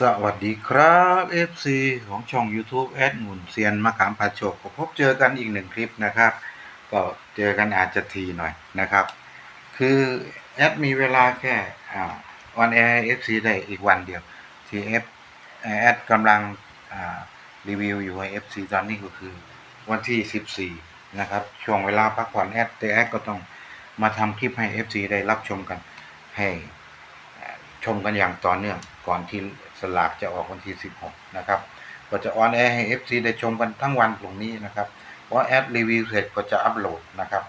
สวัสดีครับ FC ของช่อง YouTube แอดมุนเซียนมะขามผาโชกพบเจอกันอีกหนึ่งคลิปนะครับ ก็เจอกันอาจจะทีหน่อยนะครับ คือแอดมีเวลาแค่ออนแอร์ FC ได้อีกวันเดียวที่แอดแอดกำลังรีวิวอยู่ให้ FC ตอนนี้ก็คือวันที่ 14 นะครับ ช่วงเวลาพักผ่อนแอดแต่แอดก็ต้องมาทำคลิปให้ FC ได้รับชมกันให้ชมกันอย่างต่อเนื่องก่อนที่ สลากจะออกวันที่ 16 นะครับ ก็จะออนแอร์ให้ FC ได้ชมกันทั้งวันตรงนี้นะครับเพราะแอดรีวิวเสร็จก็จะอัปโหลดนะครับ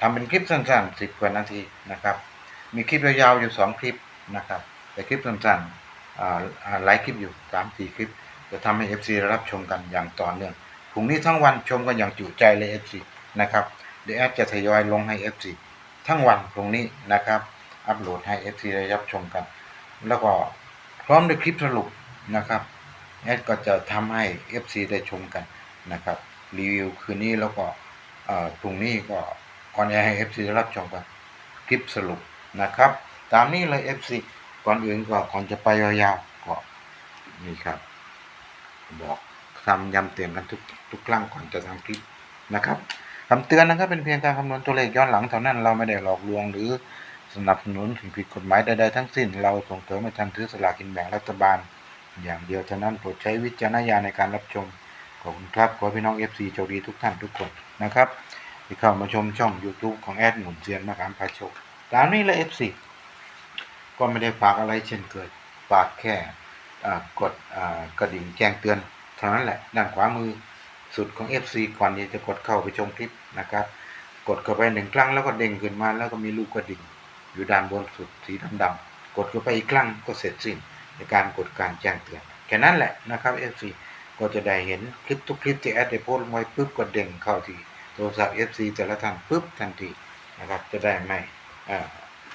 ทำเป็นคลิปสั้นๆ 10 กว่านาทีนะครับ มีคลิปยาวๆอยู่ 2 คลิปนะครับ แต่คลิปสั้นๆหลายคลิปอยู่ 3-4 คลิป จะทำให้ FC ได้รับชมกันอย่างต่อเนื่องพรุ่งนี้ทั้งวันชมกันอย่างจุใจเลย FC นะครับ เดี๋ยวแอดจะทยอยลงให้ FC ทั้งวันตรงนี้นะครับ อัปโหลดให้ FC ได้รับชมกัน แล้วก็ พร้อมด้วยคลิปสรุปนะครับแอดก็จะทำให้ FC ได้ชมกันนะครับรีวิวคืนนี้แล้วก็พรุ่งนี้ก็ออนแอร์ให้ FC ได้รับชมกันคลิปสรุปนะครับ ตามนี้เลย FC ก่อนอื่นก็ก่อนจะไปยาวๆก็นี่ครับ บอกทำย้ำเตือนกันทุกทุกครั้งก่อนจะทำคลิปนะครับคำเตือนนะครับเป็นเพียงการคำนวณตัวเลขย้อนหลังเท่านั้นเราไม่ได้หลอกลวงหรือ สนับสนุนสิ่งผิดกฎหมายใดๆทั้งสิ้น เราส่งเสริมให้ท่านถือสลากกินแบ่งรัฐบาล อย่างเดียวเท่านั้นโปรดใช้วิจารณญาณในการรับชม ขอบคุณครับขอพี่น้อง FC โชคดีทุกท่านทุกคนนะครับที่เข้ามาชมช่อง YouTube ของแอดหมุนเซียนมะขามพาโชคตามนี้เลย FC ก็ไม่ได้ฝากอะไรเช่นเคยฝากแค่กดกระดิ่งแจ้งเตือนเท่านั้นแหละด้านขวามือสุดของ FC ก่อนที่จะกดเข้าไปชมคลิปนะครับ กดเข้าไปหนึ่งครั้งแล้วก็เด้งขึ้นมาแล้วก็มีรูปกระดิ่ง อยู่ด้านบนสุดสีดำๆกดเข้าไปอีกครั้งก็เสร็จสิ้นในการกดการแจ้งเตือนแค่นั้นแหละนะครับ FC ก็จะได้เห็นคลิปทุกคลิปที่แอดได้โพสต์ไว้ปุ๊บก็เด้งเข้าที่โทรศัพท์ FC แต่ละท่านปุ๊บทันทีนะครับจะได้ไม่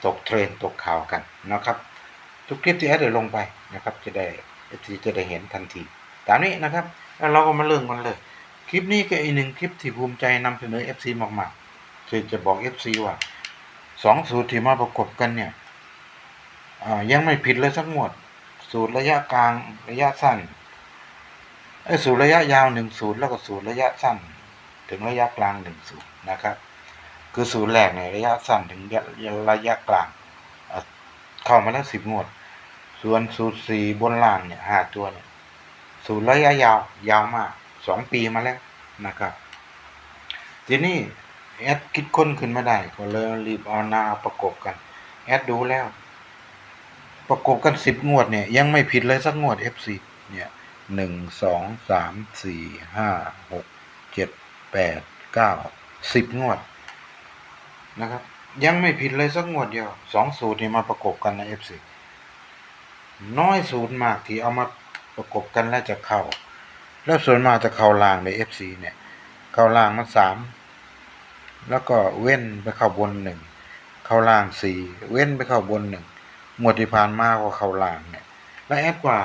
ตกเทรนตกข่าวกันนะครับ ทุกคลิปที่แอดได้ลงไปนะครับจะได้ FC จะได้เห็นทันทีตามนี้นะครับแล้วเราก็มาเริ่มกันเลย คลิปนี้ก็อีกหนึ่งคลิปที่ภูมิใจนำเสนอ FC มากๆคือจะบอก FC ว่า สองสูตรที่มาประกบกันเนี่ยยังไม่ผิดเลยสักงวด สูตรระยะกลางระยะสั้นไอ้สูตรระยะยาวหนึ่งสูตรแล้วก็สูตรระยะสั้น ถึงระยะกลางหนึ่งสูตรนะครับ คือสูตรแรกในยระยะสั้นถึงระยะกลางเข้ามาแล้วสิบงวด ส่วนสูตรสี่บนล่างเนี่ยห้าตัวเนี่ยสูตรระยะยาวยาวมากสองปีมาแล้วนะครับ ทีนี้ แอดคิดค้นขึ้นมาได้ ก็เลยรีบเอาหนาประกบกัน แอดดูแล้ว ประกบกันสิบงวดเนี่ย ยังไม่ผิดเลยสักงวด FC เนี่ยหนึ่งสองสามสี่ห้าหกเจ็ดแปดเก้าสิบงวดนะครับ ยังไม่ผิดเลยสักงวดเดียวสองสูตรนี่มาประกบกันนะ FC น้อยสูตรมากที่เอามาประกบกันแล้วจะเข้า แล้วส่วนมากจะเข้าล่างใน FC เนี่ย เข้าล่างมันสาม แล้วก็เว้นไปเข้าบนหนึ่งเข้าล่างสี่เว้นไปเข้าบนหนึ่งหมวดที่ผ่านมาก็เข้าล่างเนี่ย แล้วแอดกว่า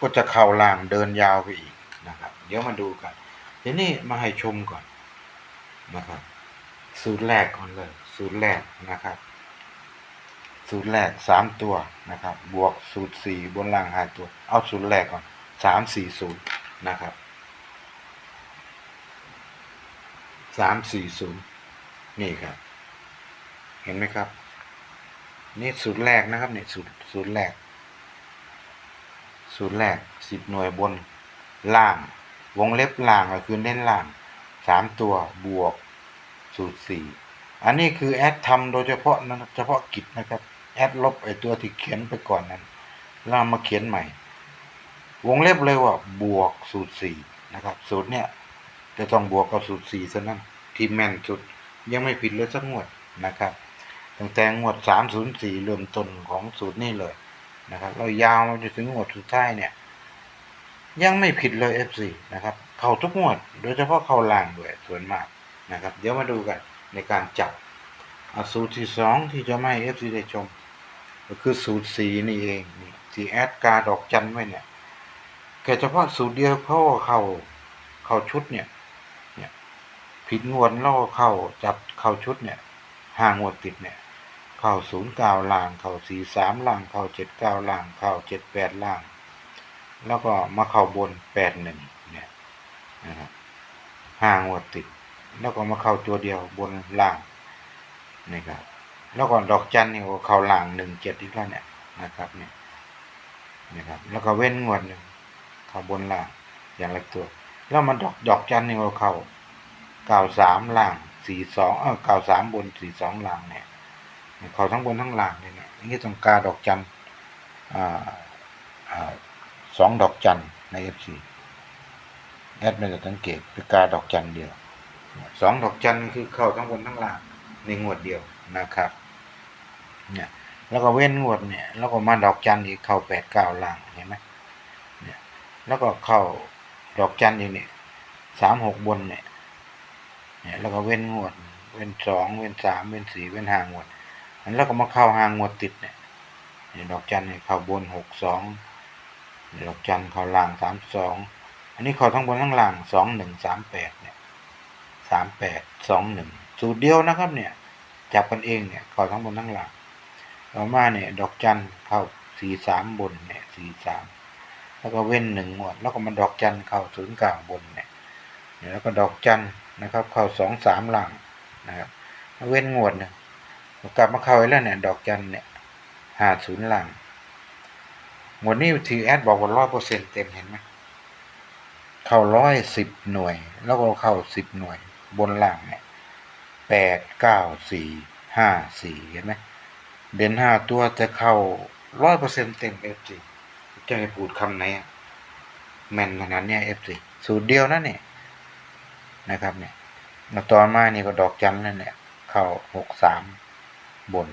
ก็จะเข้าล่างเดินยาวไปอีกนะครับ เดี๋ยวมาดูกันทีนี้มาให้ชมก่อนนะครับ สูตรแรกก่อนเลย สูตรแรกนะครับ สูตรแรกสามตัวนะครับ บวกสูตรสี่บนล่างห้าตัว เอาสูตรแรกก่อนสามสี่ศูนย์นะครับสามสี่ศูนย์ นี่ครับ เห็นไหมครับ นี่สูตรแรกนะครับเนี่ยสูตรสูตรแรก สูตรแรกสิบหน่วยบนล่าง วงเล็บล่างก็คือเน้นล่างสามตัวบวกสูตรสี่อันนี้คือแอดทำโดยเฉพาะนะเฉพาะกิจนะครับ แอดลบไอตัวที่เขียนไปก่อนนั้นแล้วเอามาเขียนใหม่ วงเล็บเลยว่าบวกสูตรสี่นะครับ สูตรเนี้ยจะต้องบวกกับสูตรสี่เท่านั้นที่แม่นสุด ยังไม่ผิดเลยสักงวดนะครับตั้งแต่งวดสามศูนย์สี่เริ่มต้นของสูตรนี้เลยนะครับเรายาวมาจนถึงงวดสุดท้ายเนี่ย ยังไม่ผิดเลย FC นะครับ เข้าทุกงวด โดยเฉพาะเข้าล่างด้วยส่วนมากนะครับ เดี๋ยวมาดูกันในการจับสูตรที่สองที่จะไม่ FC ได้ชม ก็คือสูตรสีนี่เองที่แอดการดอกจันไว้เนี่ยแค่เฉพาะสูตรเดียวเขาเข้าเข้าชุดเนี่ย ผิดงวดแล้วก็เข้าจับเข้าชุดเนี่ยห้างงวดติดเนี่ย เข้าศูนย์เก้าล่าง เข้าสี่สามล่าง เข้าเจ็ดเก้าล่าง เข้าเจ็ดแปดล่าง แล้วก็มาเข้าบนแปดหนึ่งเนี่ยนะครับห้างวดติด แล้วก็มาเข้าตัวเดียวบนล่างนี่ครับแล้วก็ดอกจันนี่ก็เข้าล่างหนึ่งเจ็ดอีกแล้วเนี่ยนะครับเนี่ยนะครับ แล้วก็เว้นงวดหนึ่งเข้าบนล่างอย่างละตัว แล้วมันดอกดอกจันนี่ก็เข้า เก้าสามล่างสี่สองเออเก้าสามบนสี่สองล่างเนี่ยเขาทั้งบนทั้งล่างเลยเนี่ยนี่ต้องการดอกจันอ่าอ่าสองดอกจันในเอฟซีแอดไม่ได้สังเกตเป็นกาดอกจันเดียวสองดอกจันคือเข้าทั้งบนทั้งล่างในงวดเดียวนะครับ เนี่ยแล้วก็เว้นงวดเนี่ย แล้วก็มาดอกจันอีกเข้าแปดเก้าล่างเห็นไหมเนี่ยแล้วก็เข้าดอกจันอีกเนี่ยสามหกบนเนี่ย แล้วก็เว้นงวด เว้นสองเว้นสามเว้นสี่เว้นห้างวดอันแล้วก็มาเข้าห้างวดติดเนี่ยดอกจันเนี่ยเข้าบนหกสองดอกจันเข้าล่างสามสองอันนี้เข้าทั้งบนทั้งล่างสองหนึ่งสามแปดเนี่ยสามแปดสองหนึ่งสูตรเดียวนะครับเนี่ยจับกันเองเนี่ยเข้าทั้งบนทั้งล่างต่อมาเนี่ยดอกจันเข้าสี่สามบนเนี่ยสี่สามแล้วก็เว้นหนึ่งงวด แล้วก็มาดอกจันเข้าศูนย์ก้างบนเนี่ยเนี่ยแล้วก็ดอกจัน นะครับ เข้าสองสามหล่างนะครับเว้นงวดเนี่ยกลับมาเข้าอีกแล้วเนี่ยดอกจันเนี่ยหาศูนย์หล่างหมดนี้ทีแอดบอกว่าร้อยเปอร์เซ็นต์เต็มเห็นไหมเข้าร้อยสิบหน่วย แล้วก็เข้าสิบหน่วย บนหล่างเนี่ยแปดเก้าสี่ห้าสี่เห็นไหมเด่นห้าตัวจะเข้าร้อยเปอร์เซ็นต์เต็มเอฟซีจะให้พูดคำไหนอะแม่นขนาดเนี้ยเอฟซีสูตรเดียวนั่นเนี่ย นะครับเนี่ยต่อมานี่ก็ดอกจันนั่นเนี่ยเข้าหกสามบน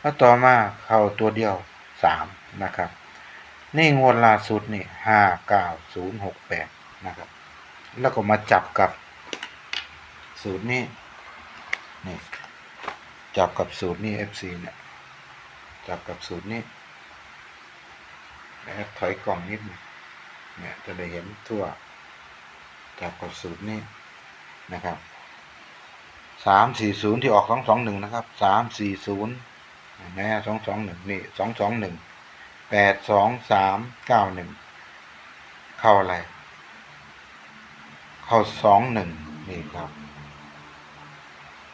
แล้วต่อมาเข้าตัวเดียวสามนะครับ นี่งวดล่าสุดนี่ห้าเก้าศูนย์หกแปดนะครับ แล้วก็มาจับกับสูตรนี้นี่จับกับสูตรนี้ FC เนี่ยจับกับสูตรนี้แล้วถอยกล่องนิดหนึงเนี่ยจะได้เห็นทั่วจับกับสูตรนี้ นะครับสามสี่ศูนย์ที่ออกสองสองหนึ่งนะครับสามสี่ศูนย์นะสองสองหนึ่งนี่สองสองหนึ่งแปดสองสามเก้าหนึ่งเข้าอะไร เข้าสองหนึ่งนี่ครับ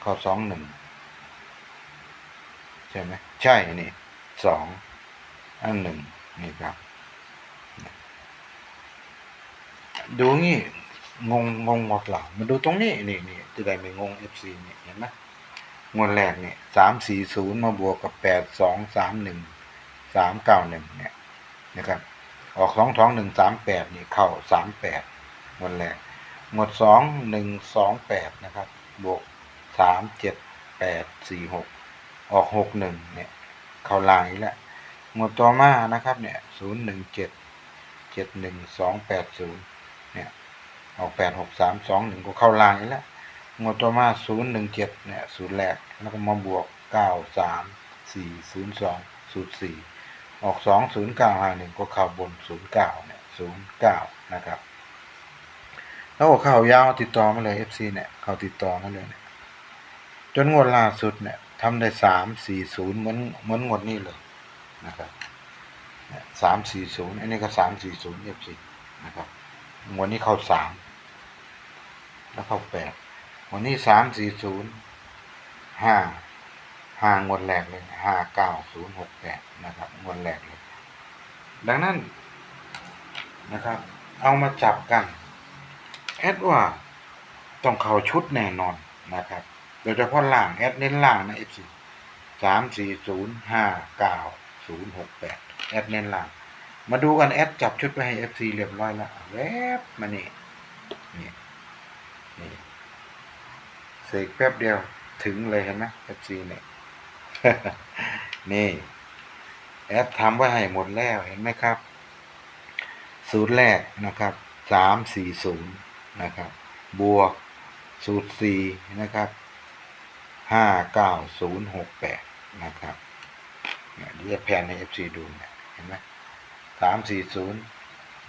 เข้าสองหนึ่งใช่ไหมใช่นี่สองอันหนึ่งนี่ครับ ดูงี้ งงงงหมดหลังมาดูตรงนี้นี่นี่จะได้ไม่งง FC นี่เห็นไหมงวดแรกเนี่ยสามสี่ศูนย์มาบวกกับแปดสองสามหนึ่งสามเก้าหนึ่งเนี่ยนะครับ ออกสองสองหนึ่งสามแปดนี่เข้าสามแปดงวดแรกงวดสองหนึ่งสองแปดนะครับ บวกสามเจ็ดแปดสี่หกออกหกหนึ่งเนี่ย เข้าลายแล้วงวดต่อมานะครับเนี่ยศูนย์หนึ่งเจ็ดเจ็ดหนึ่งสองแปดศูนย์ ออกแปดหกสามสองหนึ่งก็เข้าลางอีกแล้วงวดต่อมาศูนย์หนึ่งเจ็ดเนี่ยศูนย์แรกแล้วก็มาบวกเก้าสามสี่ศูนย์สองศูนย์สี่ออกสองศูนย์เก้าห้าหนึ่งก็เข้าบนศูนย์เก้าเนี่ยศูนย์เก้านะครับ แล้วก็เข้ายาวติดต่อมาเลยเอฟซีเนี่ยเข้าติดต่อมาเลยเนี่ยจนงวดล่าสุดเนี่ยทำได้สามสี่ศูนย์เหมือนเหมือนงวดนี้เลยนะครับสามสี่ศูนย์อันนี้ก็สามสี่ศูนย์เอฟซีนะครับงวันนี้เข้าสาม แล้วเข้าแปดวันนี้สามสี่ศูนย์ห้าห้างวดแรกเลยห้าเก้าศูนย์หกแปดนะครับงวดแรกเลย ดังนั้นนะครับ เอามาจับกัน แอดว่าต้องเข้าชุดแน่นอนนะครับ โดยเฉพาะล่างแอดเน้นล่างนะเอฟซีสามสี่ศูนย์ห้าเก้าศูนย์หกแปดแอดเน้นล่าง มาดูกันแอดจับชุดไปให้ FC เรียบร้อยแล้วแวบมานี่นี่ นี่เสกแป๊บเดียวถึงเลยเห็นไหม FC เนี่ย นี่ แอดทำไว้ให้หมดแล้วเห็นไหมครับ สูตรแรกนะครับสามสี่ศูนย์นะครับ บวกสูตรสี่นะครับห้าเก้าศูนย์หกแปดนะครับเดี๋ยวจะแพนให้ FC ดูเนี่ยเห็นไหมสามสี่ศูนย์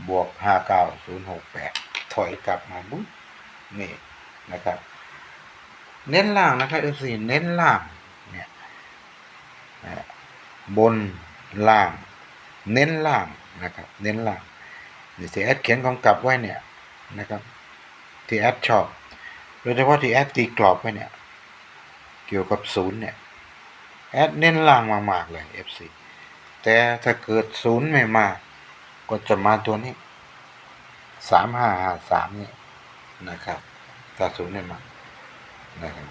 บวกห้าเก้าศูนย์หกแปดถอยกลับมาบุ๊บ นี่นะครับ เน้นล่างนะครับเอฟซีเน้นล่างเนี่ยนะบนล่าง เน้นล่างนะครับ เน้นล่างนี่ที่แอดเขียนกำกับไว้เนี่ยนะครับที่แอดชอบโดยเฉพาะที่แอดตีกรอบไว้เนี่ย เกี่ยวกับศูนย์เนี่ยแอดเน้นล่างมากๆเลย FC แต่ถ้าเกิดศูนย์ไม่มาก็จะมาตัวนี้สามห้าห้าสามนี่ นะครับถ้าศูนย์ไม่มานะครับ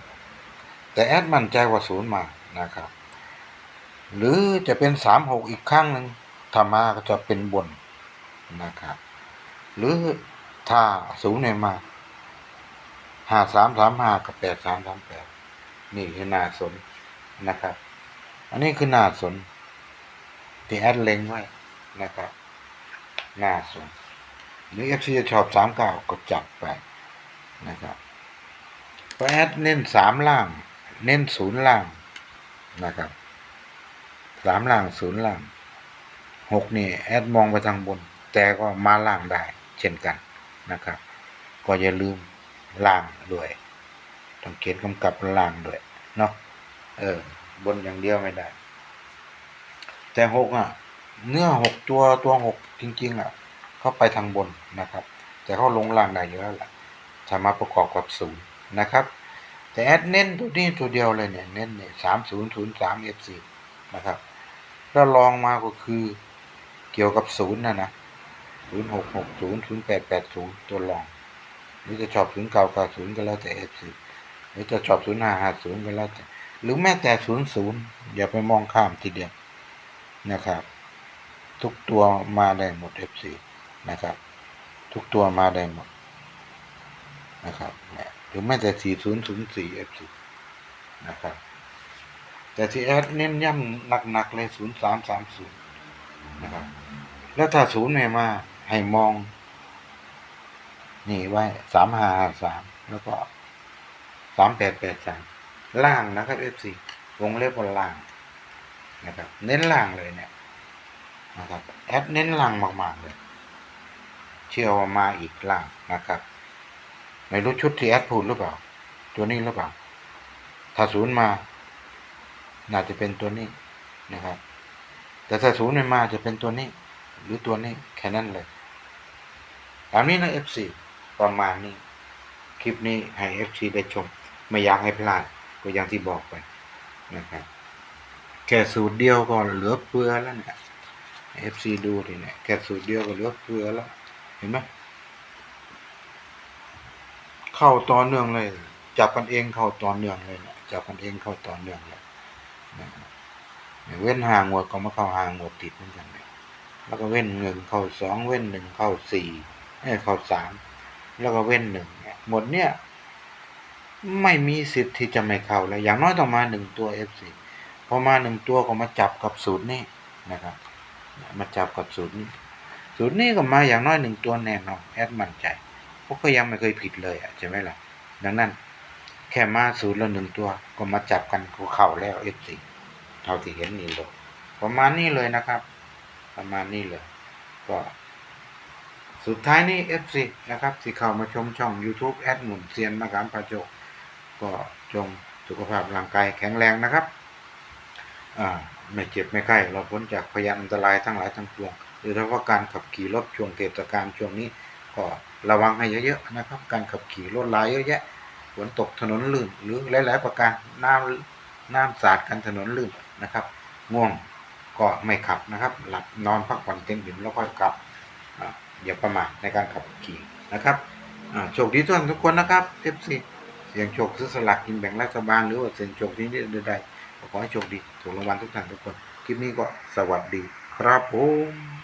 แต่แอดมั่นใจว่าศูนย์มานะครับ หรือจะเป็นสามหกอีกครั้งหนึ่งถ้ามาก็จะเป็นบนนะครับ หรือถ้าศูนย์ไม่มาห้าสามสามห้ากับแปดสามสามแปดนี่คือหน้าสนนะครับ อันนี้คือหน้าสนที่แอดเล็งไว้นะครับหน้าสนหรือเอฟซีจะชอบสามเก้าก็จับไป นะครับเพราะแอดเน้นสามล่าง เน้นศูนย์ล่างนะครับสามล่างศูนย์ล่างหกนี่แอดมองไปทางบน แต่ก็มาล่างได้ เช่นกันนะครับ ก็อย่าลืมล่างด้วยต้องเขียนกำกับล่างด้วยเนาะเออบนอย่างเดียวไม่ได้ แต่หกอะ เนื้อหกตัวตัวหกจริง ๆ อะ เขาไปทางบนนะครับ แต่เขาลงล่างได้อยู่แล้วแหละ ถ้ามาประกอบกับศูนย์นะครับ แต่แอดเน้นตัวนี้ตัวเดียวเลยเนี่ยเน้นเนี่ยสามศูนย์ศูนย์สามเอฟซีนะครับแล้วลองมาก็คือเกี่ยวกับศูนย์นะนะศูนย์หกหกศูนย์ศูนย์แปดแปดศูนย์ตัวรองหรือจะชอบศูนย์เก้าเก้าศูนย์ก็แล้วแต่เอฟซีหรือจะชอบศูนย์ห้าห้าศูนย์ก็แล้วแต่ หรือแม้แต่ศูนย์ศูนย์อย่าไปมองข้ามทีเดียวนะครับ ทุกตัวมาได้หมด FC นะครับ ทุกตัวมาได้หมด นะครับเนี่ยหรือแม้แต่ 4004 FC นะครับ แต่ที่แอดเน้นย้ำหนักๆเลย 0330 นะครับ แล้วถ้าศูนย์ไม่มา ให้มอง นี่ไว้ 3553 แล้วก็ 3883 ล่างนะครับ FC วงเล็บบนล่างนะครับ เน้นล่างเลยเนี่ยนะครับ แอดเน้นล่างมาก ๆ เลย เชื่อว่ามาอีกล่างนะครับ ไม่รู้ชุดที่แอดพูดหรือเปล่า ตัวนี้หรือเปล่า ถ้าศูนย์มา น่าจะเป็นตัวนี้นะครับ แต่ถ้าศูนย์ไม่มาจะเป็นตัวนี้ หรือตัวนี้แค่นั้นเลยตามนี้นะ FC ประมาณนี้ คลิปนี้ให้ FC ได้ชม ไม่อยากให้พลาดก็อย่างที่บอกไปนะครับแค่สูตรเดียวก็เหลือเฟือแล้วเนี่ย FC ดูดิเนี่ยแค่สูตรเดียวก็เหลือเฟือแล้ว เห็นไหม เข้าต่อเนื่องเลย จับกันเองเข้าต่อเนื่องเลยนี่ยจับกันเองเข้าต่อเนื่องเลยนะเว้นห่างหมดก็มาเข้าห่างหมดติดเหมือนกันเนี่ยแล้วก็เว้นหนึ่งเข้าสองเว้นหนึ่งเข้าสี่เอ้เข้าสามแล้วก็เว้นหนึ่งเนี่ยหมดเนี่ย ไม่มีสิทธิ์ที่จะไม่เข้าแล้ว อย่างน้อยต้องมาหนึ่งตัว FC พอมาหนึ่งตัวก็มาจับกับสูตรนี้นะครับ มาจับกับสูตรนี้สูตรนี้ก็มาอย่างน้อยหนึ่งตัวแน่นอนแอดมั่นใจ เพราะก็ยังไม่เคยผิดเลยอะใช่ไหมล่ะ ดังนั้น แค่มาสูตรละหนึ่งตัว ก็มาจับกันกูเข่าแล้วเอฟซีเท่าที่เห็นนี่เลยประมาณนี้เลยนะครับ ประมาณนี้เลย ก็ สุดท้ายนี้ FC นะครับที่เข้ามาชมช่อง YouTube แอดหมุนเซียนมะขามพาโจกก็จงสุขภาพร่างกายแข็งแรงนะครับอ่าไม่เจ็บไม่ไข้เราพ้นจากพยานอันตรายทั้งหลายทั้งปวงโดยเฉพาะการขับขี่รถช่วงเทศกาลช่วงนี้ ก็ระวังให้เยอะๆนะครับ การขับขี่รถลายเยอะแยะฝนตกถนนลื่นหรือหลายๆประการน้ำน้ำสาดกันถนนลื่นนะครับง่วงก็ไม่ขับนะครับ หลับนอนพักผ่อนเต็มอิ่มแล้วค่อยขับออย่าประมาทในการขับขี่นะครับโชคดีทุกท่านทุกคนนะครับ FC เสียงโชคซื้อสลากกินแบ่งรัฐบาลหรือว่าเสียงโชคที่นี่ใดๆขอให้โชคดีถูกรางวัลทุกท่านทุกคน คลิปนี้ก็สวัสดีครับผม